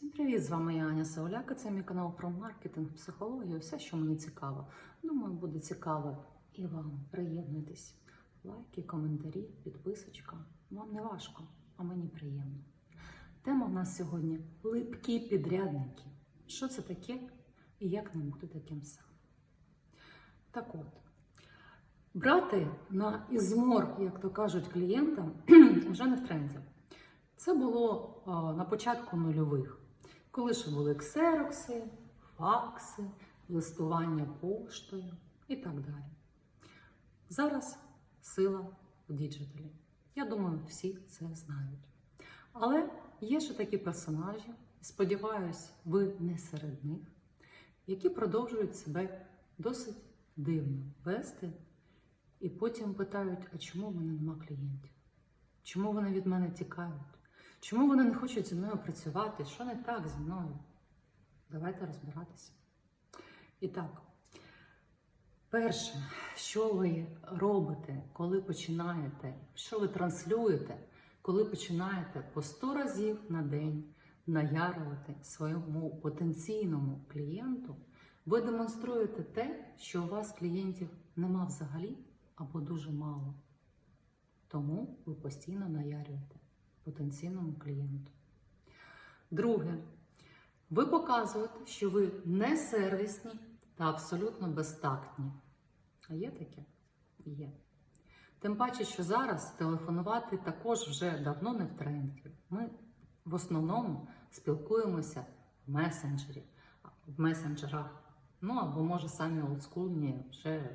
Всім привіт! З вами я Аня Сауляка. Це мій канал про маркетинг, психологію, все, що мені цікаво. Думаю, буде цікаво і вам. Приєднуйтесь. Лайки, коментарі, підписочка. Вам не важко, а мені приємно. Тема в нас сьогодні липкі підрядники. Що це таке і як не бути таким самим? Так от, брати на ізмор, як то кажуть, клієнта, вже не в тренді. Це було на початку нульових, коли ще були ксерокси, факси, листування поштою і так далі. Зараз сила в діджиталі. Я думаю, всі це знають. Але є ще такі персонажі, сподіваюсь, ви не серед них, які продовжують себе досить дивно вести, і потім питають, а чому в мене нема клієнтів? Чому вони від мене тікають? Чому вони не хочуть зі мною працювати? Що не так зі мною? Давайте розбиратися. І так, перше, що ви робите, коли починаєте, що ви транслюєте, коли починаєте по 100 разів на день наярувати своєму потенційному клієнту, ви демонструєте те, що у вас клієнтів нема взагалі або дуже мало. Тому ви постійно наярюєте потенційному клієнту. Друге, ви показуєте, що ви не сервісні та абсолютно безтактні. А є таке? Є. Тим паче, що зараз телефонувати також вже давно не в тренді. Ми в основному спілкуємося в месенджері, в месенджерах. Ну або може самі олдскульні вже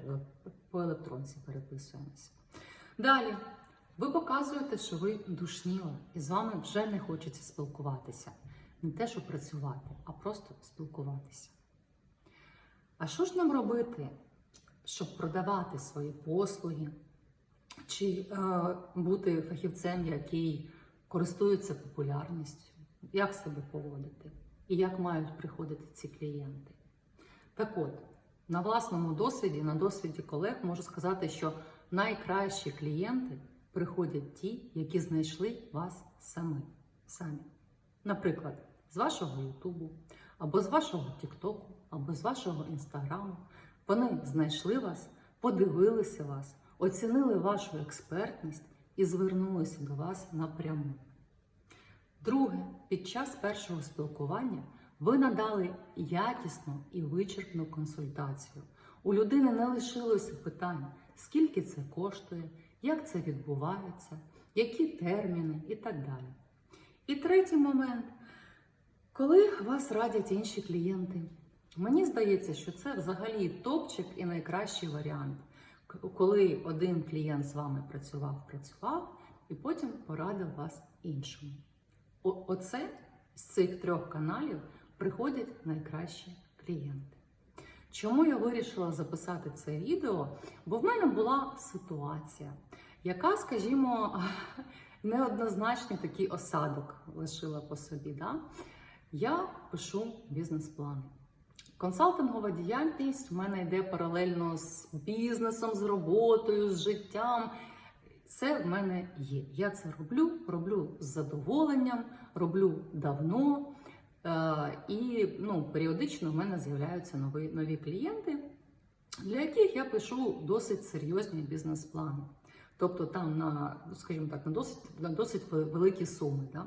по електронці переписуємося. Далі, ви показуєте, що ви душніли, і з вами вже не хочеться спілкуватися. Не те, щоб працювати, а просто спілкуватися. А що ж нам робити, щоб продавати свої послуги, чи е, бути фахівцем, який користується популярністю? Як себе поводити? І як мають приходити ці клієнти? Так от, на власному досвіді, на досвіді колег можу сказати, що найкращі клієнти приходять ті, які знайшли вас самі. самі. Наприклад, з вашого Ютубу, або з вашого Тіктоку, або з вашого Інстаграму. Вони знайшли вас, подивилися вас, оцінили вашу експертність і звернулися до вас напряму. Друге, під час першого спілкування ви надали якісну і вичерпну консультацію. У людини не лишилося питань, скільки це коштує, як це відбувається, які терміни і так далі. І третій момент, коли вас радять інші клієнти. Мені здається, що це взагалі топчик і найкращий варіант, коли один клієнт з вами працював, працював, і потім порадив вас іншому. О- Оце з цих трьох каналів приходять найкращі клієнти. Чому я вирішила записати це відео? Бо в мене була ситуація, яка, скажімо, неоднозначний такий осадок лишила по собі. Да? Я пишу бізнес-плани. Консалтингова діяльність в мене йде паралельно з бізнесом, з роботою, з життям. Це в мене є. Я це роблю, роблю з задоволенням, роблю давно. Е, і ну, періодично в мене з'являються нові, нові клієнти, для яких я пишу досить серйозні бізнес-плани. Тобто там на, скажімо так, на досить, на досить великі суми да,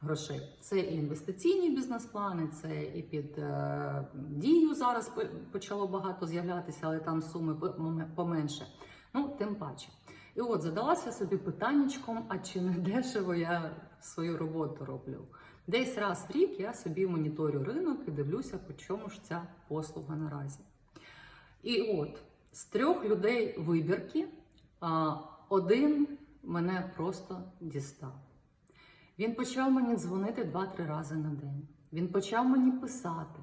грошей. Це і інвестиційні бізнес-плани, це і під е, дію зараз почало багато з'являтися, але там суми поменше. Ну, тим паче. І от задалася собі питаннячком, а чи не дешево я свою роботу роблю? Десь раз в рік я собі моніторю ринок і дивлюся, по чому ж ця послуга наразі. І от з трьох людей вибірки один мене просто дістав. Він почав мені дзвонити два-три рази на день. Він почав мені писати.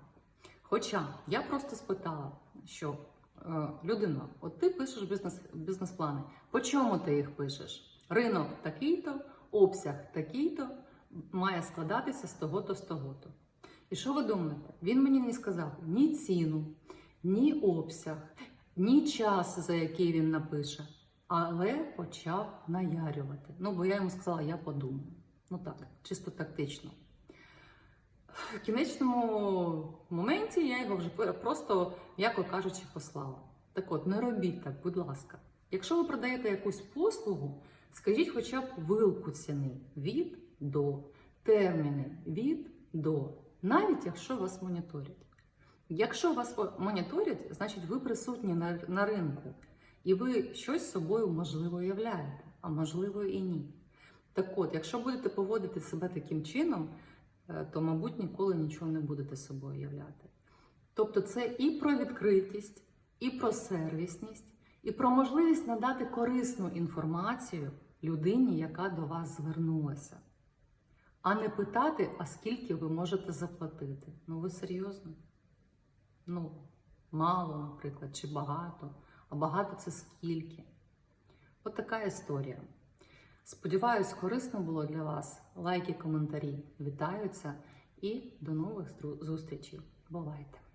Хоча я просто спитала, що е, людина, от ти пишеш бізнес, бізнес-плани, по чому ти їх пишеш? Ринок такий-то, обсяг такий-то, має складатися з того-то, з того-то. І що ви думаєте? Він мені не сказав ні ціну, ні обсяг, ні час, за який він напише, але почав наярювати. Ну, бо я йому сказала, я подумаю. Ну так, чисто тактично. В кінечному моменті я його вже просто, м'яко кажучи, послала. Так от, не робіть так, будь ласка. Якщо ви продаєте якусь послугу, скажіть хоча б вилку ціни від до, терміни від до, навіть якщо вас моніторять. Якщо вас моніторять, значить ви присутні на, на ринку і ви щось собою можливо являєте, а можливо і ні. Так от, якщо будете поводити себе таким чином, е, то, мабуть, ніколи нічого не будете собою являти. Тобто, це і про відкритість, і про сервісність, і про можливість надати корисну інформацію людині, яка до вас звернулася. А не питати, а скільки ви можете заплатити. Ну, ви серйозно? Ну, мало, наприклад, чи багато. А багато це скільки. От така історія. Сподіваюсь, корисно було для вас. Лайки, коментарі вітаються і до нових зустрічей. Бувайте!